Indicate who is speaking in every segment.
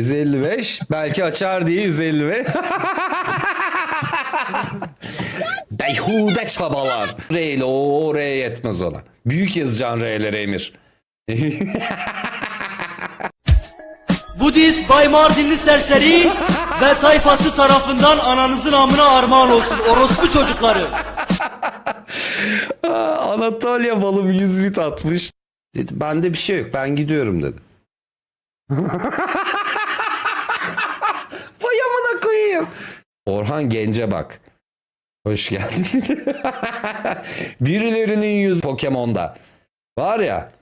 Speaker 1: 155 belki açar diye 155. Beyhude çabalar. R ile o, R yetmez ona. Büyük yazacaksın R'lere Emir.
Speaker 2: Budist Bay Mardinli serseri ve tayfası tarafından ananızın amına armağan olsun orospu çocukları.
Speaker 1: Anatolia balım 100 bit atmış. Dedi, bende bir şey yok ben gidiyorum dedi. Vay amına koyayım. Orhan Gence bak. Hoş geldin. Birilerinin yüz Pokemon'da. Var ya.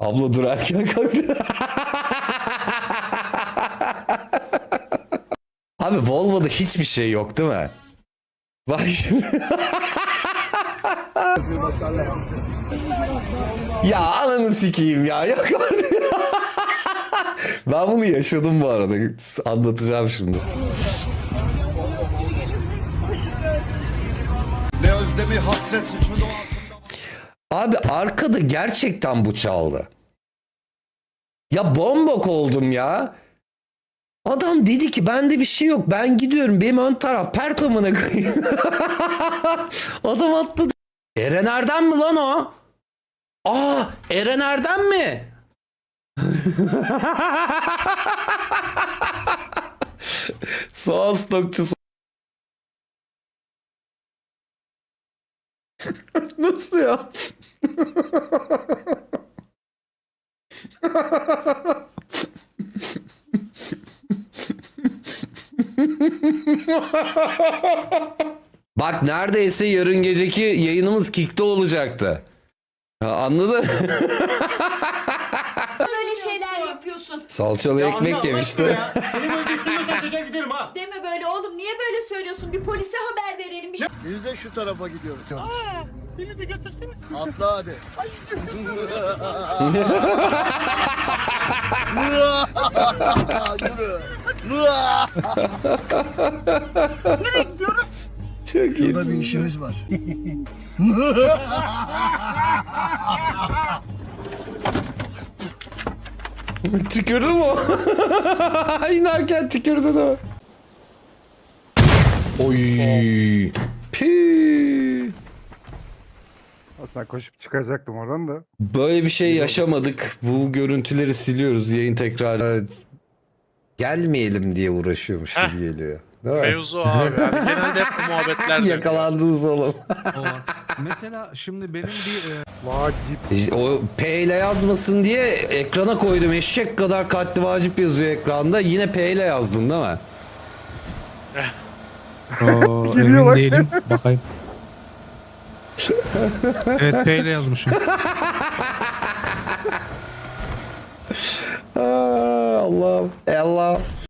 Speaker 1: Abla dur erken kalktı. Abi Volvo'da hiçbir şey yok değil mi? Bak şimdi. Ya ananı sikeyim ya. Yok ben bunu yaşadım bu arada. Anlatacağım şimdi.
Speaker 3: Ne özlemi hasret suçu doğasında
Speaker 1: Abi arkada gerçekten bu çaldı. Ya bombok oldum ya. Adam dedi ki bende bir şey yok ben gidiyorum benim ön taraf pert amına koyayım. Adam atladı. Eren Erdem mi lan o? Aa Eren Erdem mi? Soğan stokçusu. Nasıl ya? Bak neredeyse yarın geceki yayınımız Kick'te olacaktı. Ha, anladın?
Speaker 4: böyle şeyler yapıyorsun.
Speaker 1: Salçalı ekmek yemişti.
Speaker 2: Benim önce istiyorsan çeker gidelim ha.
Speaker 4: Deme böyle oğlum. Niye böyle söylüyorsun? Bir polise haber verelim. Bir şey
Speaker 3: Biz de şu tarafa gidiyoruz. beni de götürseniz. Atla hadi. Yürü.
Speaker 1: Çok
Speaker 3: Burada bir işimiz var.
Speaker 1: Tükürdü mü o? İnerken tükürdü de. Oy. Pii.
Speaker 5: Aslında koşup çıkacaktım oradan da.
Speaker 1: Böyle bir şey yaşamadık. Bu görüntüleri siliyoruz. Yayın tekrar Evet. gelmeyelim diye uğraşıyormuş gibi geliyor. Değil mi?
Speaker 6: Mevzu abi. Yani genelde hep bu muhabbetler dönüyor.
Speaker 1: Yakalandınız oğlum.
Speaker 7: Mesela şimdi benim bir e,
Speaker 5: Vacip.
Speaker 1: İşte o P ile yazmasın diye ekrana koydum. Eşek kadar katli vacip yazıyor ekranda. Yine P ile yazdın değil mi?
Speaker 7: o,
Speaker 5: Geliyor
Speaker 7: emin
Speaker 5: bak.
Speaker 7: değilim. Bakayım. evet P ile yazmışım.
Speaker 1: Aa, Allah'ım. Allah'ım.